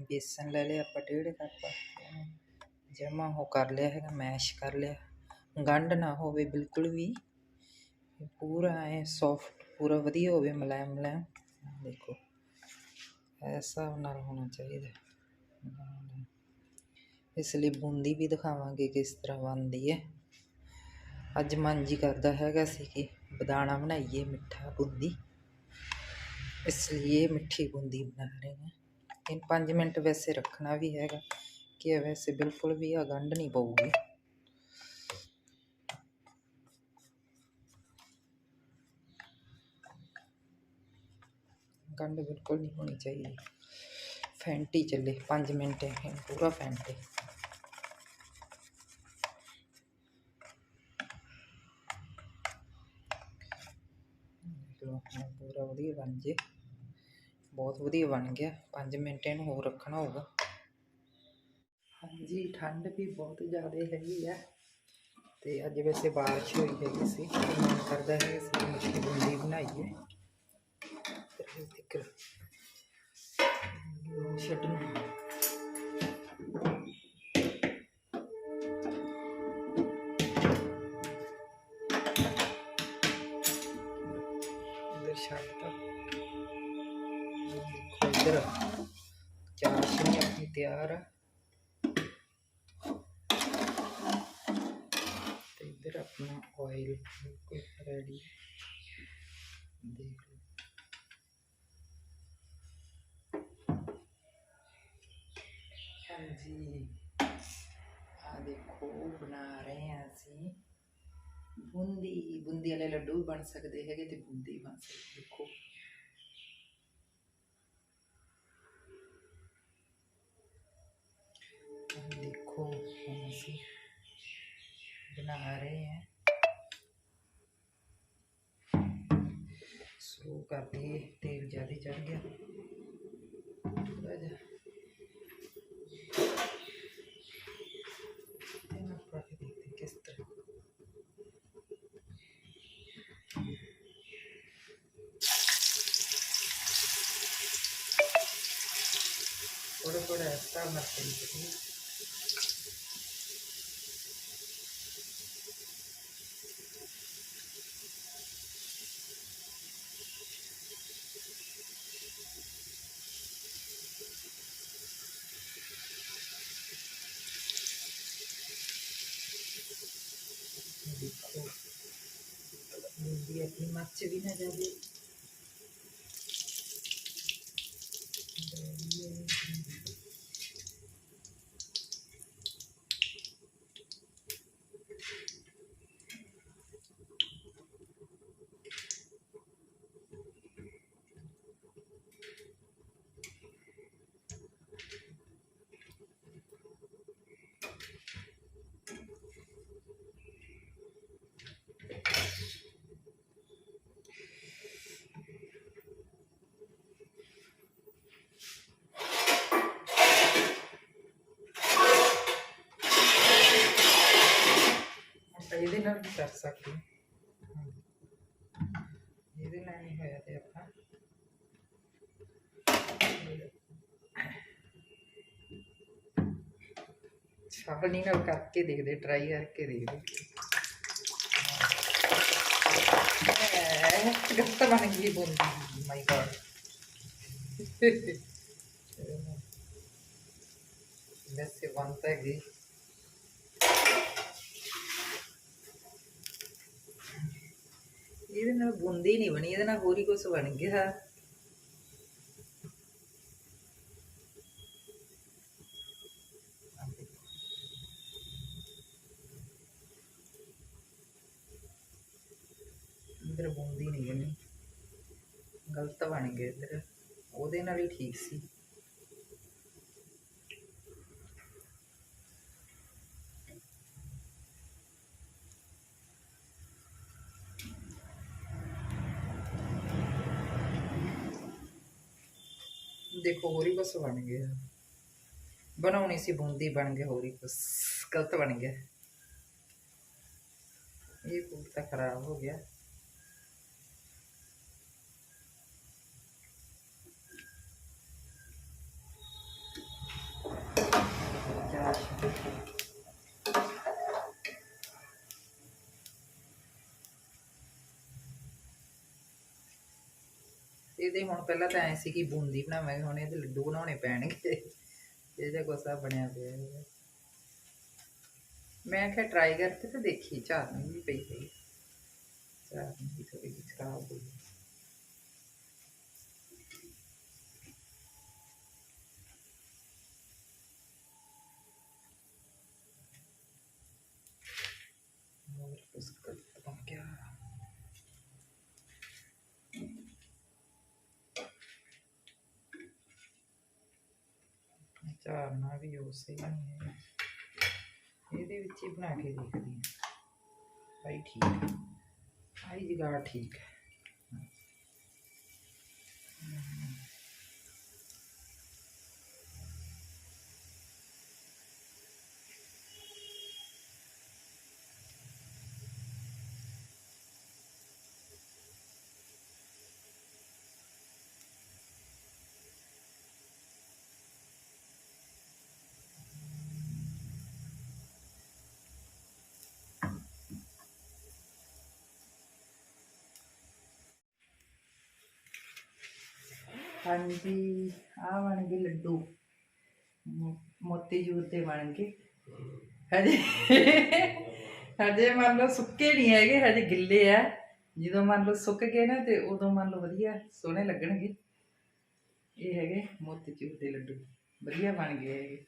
ਬੇਸਨ ਲੈ ਲਿਆ ਆਪਾਂ ਡੇਢ ਕੱਪ ਜਮਾ ਉਹ ਕਰ ਲਿਆ ਹੈਗਾ ਮੈਸ਼ ਕਰ ਲਿਆ ਗੰਢ ਨਾ ਹੋਵੇ ਬਿਲਕੁਲ ਵੀ ਪੂਰਾ ਐ ਸੌਫਟ ਪੂਰਾ ਵਧੀਆ ਹੋਵੇ ਮੁਲਾਇਮ ਮੁਲਾਇਮ ਦੇਖੋ ਐਸਾ ਨਾਲ ਹੋਣਾ ਚਾਹੀਦਾ ਇਸ ਲਈ ਬੂੰਦੀ ਵੀ ਦਿਖਾਵਾਂਗੇ ਕਿਸ ਤਰ੍ਹਾਂ ਬਣਦੀ ਹੈ ਅੱਜ ਮਨ ਜੀ ਕਰਦਾ ਹੈਗਾ ਸੀ ਕਿ ਬਦਾਣਾ ਬਣਾਈਏ ਮਿੱਠਾ ਬੂੰਦੀ ਇਸ ਲਈ ਇਹ ਮਿੱਠੀ ਬੂੰਦੀ ਬਣਾ ਰਹੇ ਹਾਂ ਇਹ 5 ਮਿੰਟ ਵੈਸੇ ਰੱਖਣਾ ਵੀ ਹੈਗਾ ਕਿ ਇਹ ਵੈਸੇ ਬਿਲਕੁਲ ਵੀ ਆ ਗੰਢ ਨਹੀਂ ਪਊਗੀ ਗੰਢ ਬਿਲਕੁਲ ਨਹੀਂ ਹੋਣੀ ਚਾਹੀਦੀ ਫੈਂਟੀ ਚੱਲੇ 5 ਮਿੰਟ ਇਹ ਪੂਰਾ ਫੈਂਟੇ ਦੇਖ ਲਓ ਹੁਣ ਪੂਰਾ ਵਧੀਆ ਬਣ ਜੇ ਬਹੁਤ ਵਧੀਆ ਬਣ ਗਿਆ 5 ਮਿੰਟ ਇਹਨੂੰ ਹੋਰ ਰੱਖਣਾ ਹੋਊਗਾ ਹਾਂਜੀ ਠੰਡ ਵੀ ਬਹੁਤ ਜ਼ਿਆਦਾ ਹੈਗੀ ਆ ਤੇ ਅੱਜ ਵੈਸੇ ਬਾਰਿਸ਼ ਹੋਈ ਹੈਗੀ ਸੀ ਤੇ ਮਨ ਕਰਦਾ ਹੈ ਅਸੀਂ ਮੱਛੀ ਬੁੰਦੀ ਬਣਾਈਏ ਤੇ ਤਿੱਕਰ ਛੱਡਣੀ अदरक चाशनी अपनी? तैयार है। तो इधर अपना ऑयल बिल्कुल रेडी देख लो। हाँ जी। हाँ देखो, बना रहे हैं असं बूंदी बूंदी वाले लड्डू बन सकते हैं तो बूंदी बन सकते नहा रहे हैं। शुरू कर दिए तेल ज़्यादा चढ़ गया। थोड़ा जा। किस तरह। थोड़ा थोड़ा हल्का बूंदी अपनी मर्च भी ना जाए ਆਪਾਂ कलर भी कर सकते ये करके देख दे ट्राई करके देख दे। गई बूंदी माय गॉड है ਇਹਦੇ ਨਾਲ ਬੂੰਦੀ ਨਹੀਂ ਬਣੀ ਇਹਦੇ ਨਾਲ ਹੋਰ ਹੀ ਕੁਝ ਬਣ ਗਿਆ ਇਧਰ ਬੂੰਦੀ ਨਹੀਂ ਬਣੀ ਗਲਤ ਬਣ ਗਿਆ ਇਧਰ ਉਹਦੇ ਨਾਲ ਹੀ ਠੀਕ ਸੀ देखो हो रही बस बन गए बनाने से बूंदी बन गए हो रही बस। गलत बन गया। ये कुर्ता खराब हो गया। Thank you. ਇਹਦੇ ਹੁਣ ਪਹਿਲਾਂ ਤਾਂ ਐ ਸੀ ਕਿ ਬੂੰਦੀ ਬਣਾਵਾਂਗੇ ਹੁਣ ਇਹਦੇ ਲੱਡੂ ਬਣਾਉਣੇ ਪੈਣਗੇ ਇਹਦਾ ਕੋਸਾ ਬਣਿਆ ਪਿਆ ਮੈਂ ਕਿਹਾ ਟਰਾਈ ਕਰਕੇ ਤਾਂ ਦੇਖੀ ਚਾਹਨੀ ਵੀ ਪਈ ਸੀ ਚਾਹਨੀ ਵੀ ਥੋੜੀ ਜਿਹੀ ਖਰਾਬ ਹੋ ਗਈ Let's go. ਝਾਰਨਾ ਵੀ ਉਸੇ ਹੀ ਹੈ। ਇਹਦੇ ਵਿੱਚ ਹੀ ਬਣਾ ਕੇ ਦੇਖਦੀ ਹਾਂ। ਭਾਈ ਠੀਕ ਹੈ। ਆਈ ਜਗ੍ਹਾ ਠੀਕ ਹੈ। ਹਾਂਜੀ ਆ ਬਣ ਗਏ ਲੱਡੂ। ਮੋ- ਮੋਤੀਚੂਰ ਦੇ ਬਣ ਗਏ। ਹਜੇ ਹਜੇ ਮੰਨ ਲਓ ਸੁੱਕੇ ਨਹੀਂ ਹੈਗੇ, ਹਜੇ ਗਿੱਲੇ ਆ। ਜਦੋਂ ਮੰਨ ਲਓ ਸੁੱਕ ਗਏ ਨਾ ਤੇ ਉਦੋਂ ਮੰਨ ਲਓ ਵਧੀਆ, ਸੋਹਣੇ ਲੱਗਣਗੇ। ਇਹ ਹੈਗੇ ਮੋਤੀ ਮੋਤੀਚੂਰ ਦੇ ਲੱਡੂ। ਵਧੀਆ ਬਣ ਗਏ ਹੈਗੇ।